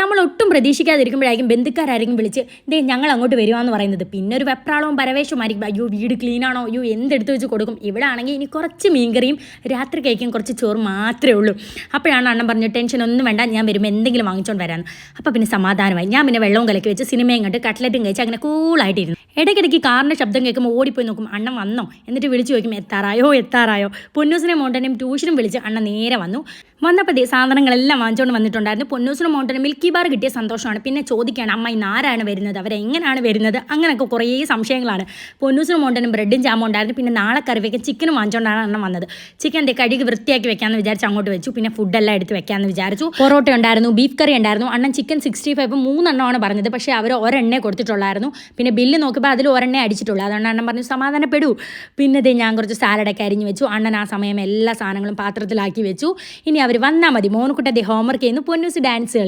നമ്മൾ ഒട്ടും പ്രതീക്ഷിക്കാതിരിക്കുമ്പോഴായിരിക്കും ബന്ധുക്കാരായിരിക്കും വിളിച്ച് ദേ ഞങ്ങൾ അങ്ങോട്ട് വരുവാന്ന് പറയുന്നത്. പിന്നെ ഒരു വെപ്രാളവും പരവേശവുമായിരിക്കും അയ്യോ വീട് ക്ലീനാണോ? അയ്യോ എന്തെടുത്ത് വെച്ച് കൊടുക്കും? ഇവിടെ ആണെങ്കിൽ ഇനി കുറച്ച് മീൻകറിയും രാത്രി കഴിക്കും കുറച്ച് ചോറ് മാത്രമേ ഉള്ളൂ. അപ്പോഴാണ് അണ്ണൻ പറഞ്ഞു ടെൻഷൻ ഒന്നും വേണ്ട ഞാൻ വരുമ്പോൾ എന്തെങ്കിലും വാങ്ങിച്ചോണ്ട് വരാമെന്ന് അപ്പോൾ പിന്നെ സമാധാനമായി. ഞാൻ പിന്നെ വെള്ളവും കലക്കി വെച്ച് സിനിമയും കണ്ട് കട്ട്ലറ്റും കഴിച്ച് അങ്ങനെ കൂളായിട്ടിരുന്നു. ഇടയ്ക്കിടയ്ക്ക് കാറിന്റെ ശബ്ദം കേൾക്കുമ്പോൾ ഓടിപ്പോയി നോക്കും അണ്ണൻ വന്നോ? എന്നിട്ട് വിളിച്ചു ചോദിക്കും എത്താറായോ? എത്താറായോ? പൊന്നൂസിനെ മോണ്ടനെയും ട്യൂഷനും വിളിച്ച് അണ്ണൻ നേരെ വന്നു. വന്നപ്പോൾ സാധനങ്ങളെല്ലാം വാങ്ങിച്ചുകൊണ്ട് വന്നിട്ടുണ്ടായിരുന്നു. പൊന്നൂസിന് മൗണ്ടനും മിൽക്കി ബാർ കിട്ടിയ സന്തോഷമാണ്. പിന്നെ ചോദിക്കുകയാണ് അമ്മ ഇന്ന് ആരാണ് വരുന്നത് അവരെങ്ങനെയാണ് വരുന്നത്? അങ്ങനെയൊക്കെ കുറേ സംശയങ്ങളാണ്. പൊന്നൂസിന് മൗണ്ടനും ബ്രെഡും ജാമും ഉണ്ടായിരുന്നു. പിന്നെ നാളെ കറി വെക്കാൻ ചിക്കനും വാങ്ങിച്ചുകൊണ്ടാണ് അണ്ണൻ വന്നത് ചിക്കന്റെ കഴുകി വൃത്തിയാക്കി വെക്കാമെന്ന് വിചാരിച്ച് അങ്ങോട്ട് വെച്ചു. പിന്നെ ഫുഡെല്ലാം എടുത്ത് വെക്കാമെന്ന് വിചാരിച്ചു. പൊറോട്ട ഉണ്ടായിരുന്നു ബീഫ് കറി ഉണ്ടായിരുന്നു. അണ്ണൻ ചിക്കൻ സിക്സ്റ്റി ഫൈവ് മൂന്നെണ്ണമാണ് പറഞ്ഞത്. പക്ഷേ അവർ ഒരെണ്ണേ കൊടുത്തിട്ടുള്ളായിരുന്നു. പിന്നെ ബില്ല് നോക്കിയപ്പോൾ അതിൽ ഒരെണ്ണേ അടിച്ചിട്ടുള്ളൂ. അതുകൊണ്ട് അണ്ണൻ പറഞ്ഞു സമാധാനപ്പെടൂ. പിന്നെ ഞാൻ കുറച്ച് സാലഡൊക്കെ അരിഞ്ഞ് വെച്ചു. അണ്ണൻ ആ സമയം എല്ലാ സാധനങ്ങളും പാത്രത്തിലാക്കി വെച്ചു. ഇനി അവർ വന്നാൽ മതി. മോനുക്കുട്ട ദേ ഹോംവർക്ക് ചെയ്യുന്നു. പൊന്നൂസ് ഡാൻസ്